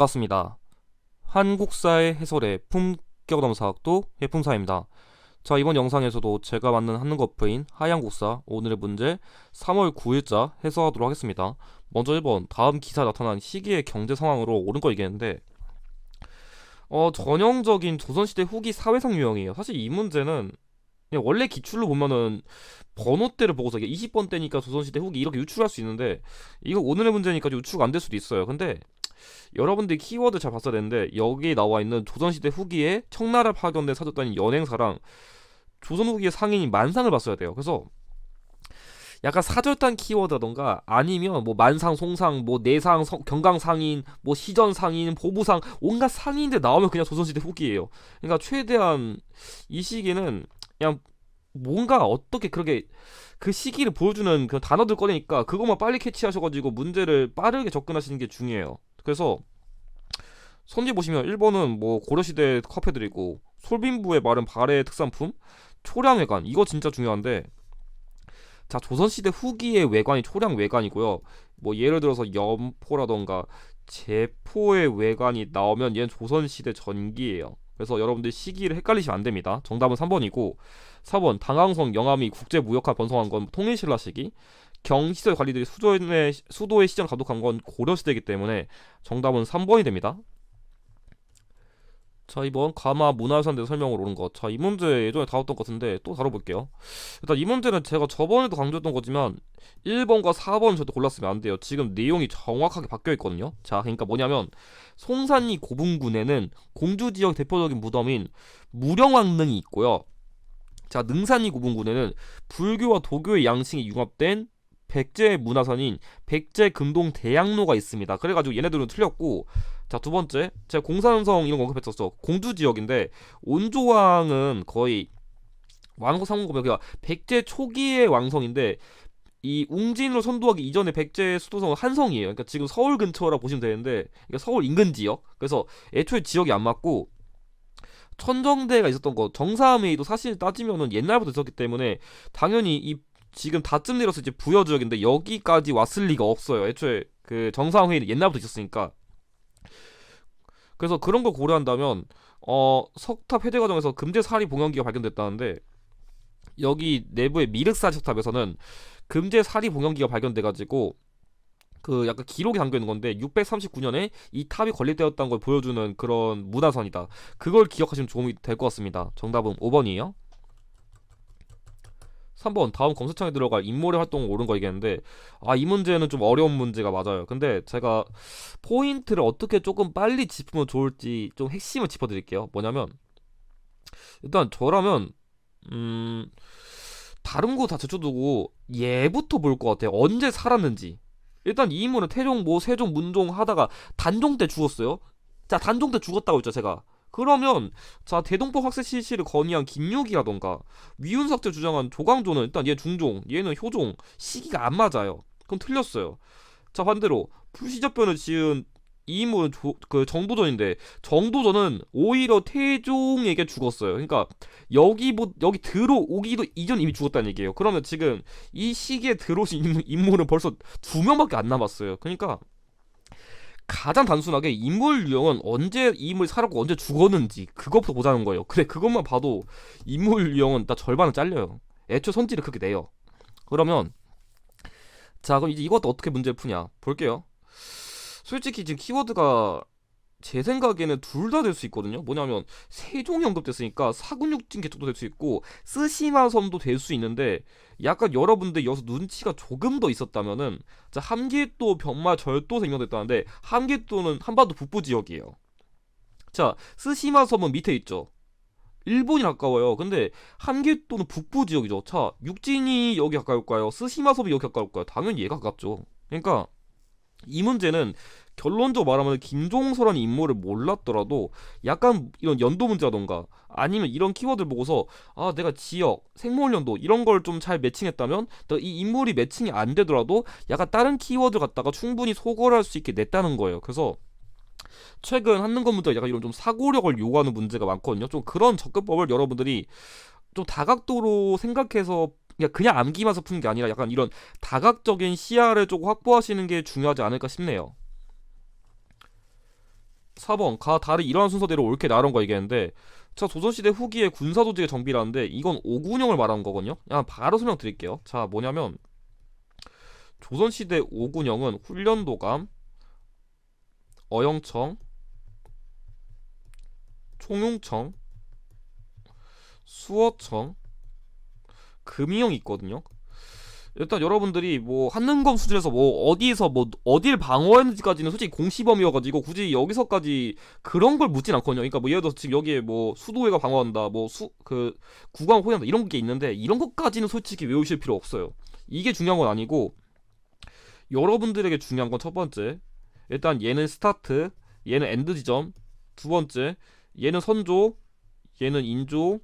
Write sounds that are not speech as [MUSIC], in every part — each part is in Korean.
반갑습니다. 한국사의 해설의 품격넘 사학도 해품사입니다. 자 이번 영상에서도 제가 만든 한능거프인 하양국사 오늘의 문제 3월 9일자 해설하도록 하겠습니다. 먼저 1번 다음 기사 나타난 시기의 경제 상황으로 옳은 거 얘기했는데 어 전형적인 조선시대 후기 사회상 유형이에요. 사실 이 문제는 원래 기출로 보면은 번호대를 보고서 이게 20번 대니까 조선시대 후기 이렇게 유출할 수 있는데 이거 오늘의 문제니까 유출가 안될 수도 있어요. 근데 여러분들이 키워드 잘 봤어야 되는데 여기에 나와 있는 조선시대 후기에 청나라 파견된 사줬다는 연행사랑 조선 후기의 상인이 만상을 봤어야 돼요. 그래서 약간 사절단 키워드라던가 아니면 뭐 만상, 송상, 뭐 내상, 성- 경강상인, 뭐 시전상인, 보부상 온갖 상인들 나오면 그냥 조선시대 후기예요. 그러니까 최대한 이 시기는 그냥 뭔가 어떻게 그렇게 그 시기를 보여주는 그 단어들 꺼내니까 그것만 빨리 캐치하셔가지고 문제를 빠르게 접근하시는 게 중요해요. 그래서 선지 보시면 1번은 뭐 고려시대 카페들이고 솔빈부의 말은 발해의 특산품 초량 외관 이거 진짜 중요한데 자 조선시대 후기의 외관이 초량 외관이고요. 뭐 예를 들어서 염포라던가 제포의 외관이 나오면 얘는 조선시대 전기예요 그래서 여러분들 시기를 헷갈리시면 안 됩니다 정답은 3번이고 4번 당항성 영암이 국제무역화 번성한 건 통일신라 시기 경시설 관리들이 수도의, 수도의 시장 감독한 건 고려시대이기 때문에 정답은 3번이 됩니다. 자 이번 가마 문화유산대 설명으로 오는 것. 자 이 문제 예전에 다뤘던 것 같은데 또 다뤄볼게요. 일단 이 문제는 제가 저번에도 강조했던 거지만 1번과 4번 절대 골랐으면 안 돼요. 지금 내용이 정확하게 바뀌어 있거든요. 자 그러니까 뭐냐면 송산리 고분군에는 공주 지역 대표적인 무덤인 무령왕릉이 있고요. 자 능산리 고분군에는 불교와 도교의 양식이 융합된 백제 문화선인 백제 금동 대양로가 있습니다. 그래가지고 얘네들은 틀렸고 자 두 번째 제가 공산성 이런 거 언급했었어. 공주 지역인데 온조왕은 거의 왕국 상공급이 그러니까 백제 초기의 왕성인데 이 웅진으로 선도하기 이전에 백제 수도성은 한성이에요. 그러니까 지금 서울 근처라 보시면 되는데 그러니까 서울 인근 지역. 그래서 애초에 지역이 안 맞고 천정대가 있었던 거 정사회의도 사실 따지면은 옛날부터 있었기 때문에 당연히 이 지금 다쯤 내려서 이제 부여 지역인데 여기까지 왔을 리가 없어요. 애초에 그 정상회의는 옛날부터 있었으니까. 그래서 그런 걸 고려한다면 어 석탑 해제 과정에서 금제 사리 봉연기가 발견됐다는데 여기 내부의 미륵사 석탑에서는 금제 사리 봉연기가 발견돼가지고 그 약간 기록이 담겨 있는 건데 639년에 이 탑이 건립되었다는 걸 보여주는 그런 문화선이다. 그걸 기억하시면 도움이 될 것 같습니다. 정답은 5번이에요. 3번 다음 검색창에 들어갈 인모의 활동 옳은 거 얘기했는데 아 이 문제는 좀 어려운 문제가 맞아요. 근데 제가 포인트를 어떻게 조금 빨리 짚으면 좋을지 좀 핵심을 짚어드릴게요. 뭐냐면 일단 저라면 음 다른 거 다 제쳐두고 얘부터 볼 것 같아요. 언제 살았는지. 일단 이 인물은 태종, 모, 세종, 문종 하다가 단종 때 죽었어요. 자 단종 때 죽었다고 했죠 제가. 그러면 자 대동법 학세 실시를 건의한 김유기라던가 위훈삭제 주장한 조광조는 일단 얘 중종, 얘는 효종 시기가 안 맞아요. 그럼 틀렸어요. 자 반대로 불시접변을 지은 이 인물은 조, 그 정도전인데 정도전은 오히려 태종에게 죽었어요. 그러니까 여기 뭐 여기 들어오기도 이전 이미 죽었다는 얘기예요. 그러면 지금 이 시기에 들어오신 인물- [LAUGHS] 인물은 벌써 두 명밖에 안 남았어요. 그러니까 가장 단순하게 인물 유형은 언제 이 인물이 살았고 언제 죽었는지 그것부터 보자는 거예요. 근데 그것만 봐도 인물 유형은 다 절반은 잘려요. 애초 선지를 그렇게 내요. 그러면 자 그럼 이제 이것도 어떻게 문제를 푸냐 볼게요. 솔직히 지금 키워드가 제 생각에는 둘 다 될 수 있거든요. 뭐냐면 세종이 언급됐으니까 사근육진 개척도 될 수 있고 쓰시마 섬도 될 수 있는데 약간 여러분들 여기서 눈치가 조금 더 있었다면은 자 함길도 변마 절도 생명됐다는데 함길도는 한반도 북부 지역이에요. 자 쓰시마 섬은 밑에 있죠. 일본이 가까워요. 근데 함길도는 북부 지역이죠. 자 육진이 여기 가까울까요? 쓰시마 섬이 여기 가까울까요? 당연히 얘가 가깝죠. 그러니까 이 문제는 결론적으로 말하면 김종서라는 인물을 몰랐더라도 약간 이런 연도 문제라던가 아니면 이런 키워드를 보고서 아 내가 지역, 생물 연도 이런 걸 좀 잘 매칭했다면 또이 인물이 매칭이 안 되더라도 약간 다른 키워드 갖다가 충분히 소거할 수 있게 냈다는 거예요. 그래서 최근 한능건 문제가 약간 이런 좀 사고력을 요구하는 문제가 많거든요. 좀 그런 접근법을 여러분들이 좀 다각도로 생각해서 그냥 그냥 암기만 서 푸는 게 아니라 약간 이런 다각적인 시야를 조금 확보하시는 게 중요하지 않을까 싶네요. 4번 가 달이 이러한 순서대로 옳게 거 얘기했는데. 자 조선시대 후기에 군사 조직의 정비라는데 이건 오군영을 말하는 거거든요. 그냥 바로 설명드릴게요. 자 뭐냐면 조선시대 오군영은 훈련도감 어영청 총용청 수어청 금이영이 있거든요 일단 여러분들이 뭐 한능검 수준에서 뭐 어디에서 뭐 어딜 방어했는지까지는 솔직히 공시범위여가지고 굳이 여기서까지 그런 걸 묻진 않거든요. 그러니까 뭐 예를 들어서 지금 여기에 뭐 수도회가 방어한다, 뭐 수그 국왕 호위한다 이런 게 있는데 이런 것까지는 솔직히 외우실 필요 없어요. 이게 중요한 건 아니고 여러분들에게 중요한 건 첫 번째 일단 얘는 스타트, 얘는 엔드 지점, 두 번째 얘는 선조, 얘는 인조,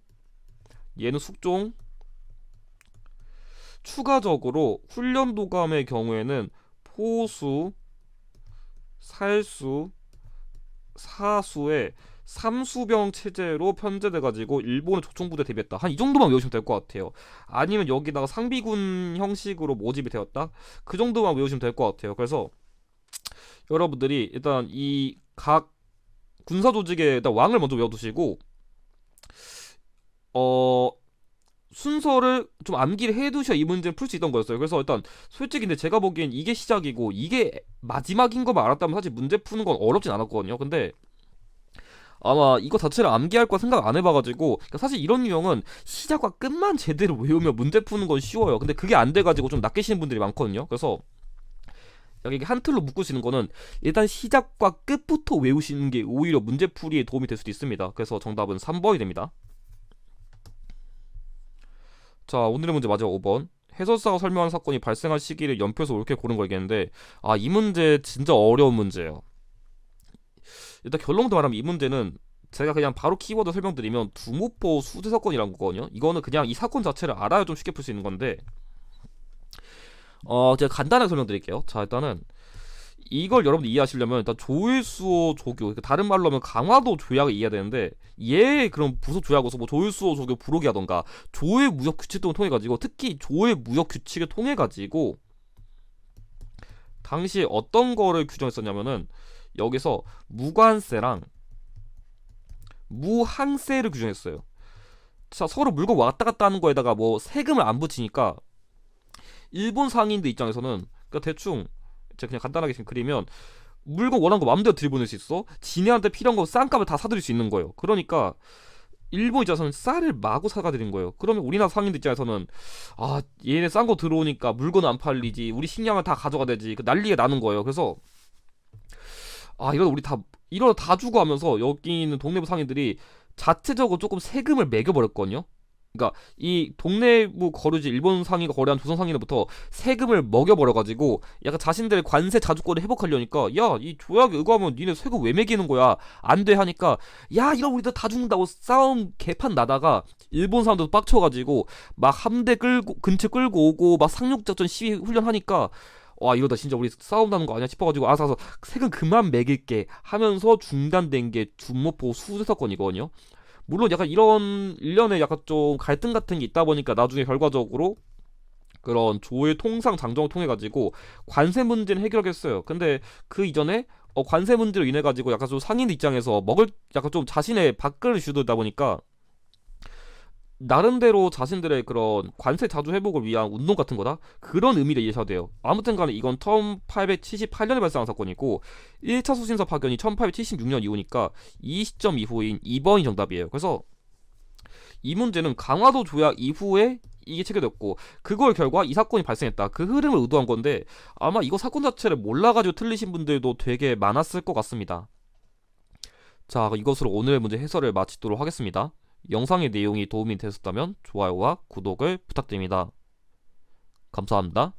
얘는 숙종, 추가적으로 훈련 도감의 경우에는 포수, 살수, 사수의 삼수병 체제로 편제돼 가지고 일본의 조총부대 대비했다. 한 이 정도만 외우시면 될 것 같아요. 아니면 여기다가 상비군 형식으로 모집이 되었다. 그 정도만 외우시면 될 것 같아요. 그래서 여러분들이 일단 이 각 군사 조직의 일단 왕을 먼저 외워두시고 어 순서를 좀 암기를 해두셔야 이 문제는 풀수 있던 거였어요. 그래서 일단 솔직히 근데 제가 보기엔 이게 시작이고 이게 마지막인 것만 알았다면 사실 문제 푸는 건 어렵진 않았거든요. 근데 아마 이거 자체를 암기할 거 생각 안 해봐가지고 그러니까 사실 이런 유형은 시작과 끝만 제대로 외우면 문제 푸는 건 쉬워요. 근데 그게 안 돼가지고 좀 낚이시는 분들이 많거든요. 그래서 여기 한 틀로 묶으시는 거는 일단 시작과 끝부터 외우시는 게 오히려 문제풀이에 도움이 될 수도 있습니다. 그래서 정답은 3번이 됩니다. 자, 오늘의 문제 마지막 5번. 해설사가 설명한 사건이 발생한 시기를 연표해서 옳게 고른 거겠는데 아, 이 문제 진짜 어려운 문제예요. 일단 결론부터 말하면 이 문제는 제가 그냥 바로 키워드 설명드리면 두모포 수재 사건이라는 거거든요. 이거는 그냥 이 사건 자체를 알아야 좀 쉽게 풀 수 있는 건데 어, 제가 간단하게 설명드릴게요. 자, 일단은 이걸 여러분들 이해하시려면 일단 조일수호 조교, 그러니까 다른 말로 하면 강화도 조약을 이해해야 되는데 얘 그런 부속 조약으로서 뭐 조일수호 조교 부록이 하던가 조의 무역 규칙 등을 통해 가지고 특히 조의 무역 규칙을 통해 가지고 당시에 어떤 거를 규정했었냐면은 여기서 무관세랑 무항세를 규정했어요. 자, 서로 물건 왔다 갔다 하는 거에다가 뭐 세금을 안 붙이니까 일본 상인들 입장에서는 그러니까 대충 그냥 간단하게 지금 그리면 물건 원하는 거 마음대로 들이보낼 수 있어. 지네한테 필요한 거 싼 값에 다 사드릴 수 있는 거예요. 그러니까 일본 입장에서는 쌀을 마구 사가 드린 거예요. 그러면 우리나라 상인들 입장에서는 아 얘네 싼 거 들어오니까 물건은 안 팔리지. 우리 식량을 다 가져가 되지. 그 난리가 나는 거예요. 그래서 아 이러다 우리 다 이러다 다 주고 하면서 여기 있는 동네부 상인들이 자체적으로 조금 세금을 매겨버렸거든요. 그러니까 이 동네부 거르지 일본 상인과 거래한 조선 상인으로부터 세금을 먹여버려가지고 약간 자신들의 관세 자주권을 회복하려니까 야 이 조약에 의거하면 니네 세금 왜 매기는 거야 안 돼 하니까 야 이거 우리도 다 죽는다고 싸움 개판 나다가 일본 사람들도 빡쳐가지고 막 함대 끌고 근처 끌고 오고 막 상륙작전 시위 훈련하니까 와 이러다 진짜 우리 싸움 나는 거 아니야 싶어가지고 아서 가서 세금 그만 매길게 하면서 중단된 게 준모포 수재 사건이거든요. 물론 약간 이런 일련의 약간 좀 갈등 같은 게 있다 보니까 나중에 결과적으로 그런 조의 통상 장정을 통해 가지고 관세 문제는 해결하겠어요. 근데 그 이전에 어, 관세 문제로 인해 가지고 약간 좀 상인 입장에서 먹을 약간 좀 자신의 밥그릇을 주다 보니까 나름대로 자신들의 그런 관세 자주 회복을 위한 운동 같은 거다 그런 의미를 이해하셔야 돼요. 아무튼간에 이건 1878년에 발생한 사건이고 1차 수신사 파견이 1876년 이후니까 이 시점 이후인 2번이 정답이에요. 그래서 이 문제는 강화도 조약 이후에 이게 체결됐고 그걸 결과 이 사건이 발생했다. 그 흐름을 의도한 건데 아마 이거 사건 자체를 몰라가지고 틀리신 분들도 되게 많았을 것 같습니다. 자 이것으로 오늘의 문제 해설을 마치도록 하겠습니다. 영상의 내용이 도움이 되셨다면 좋아요와 구독을 부탁드립니다. 감사합니다.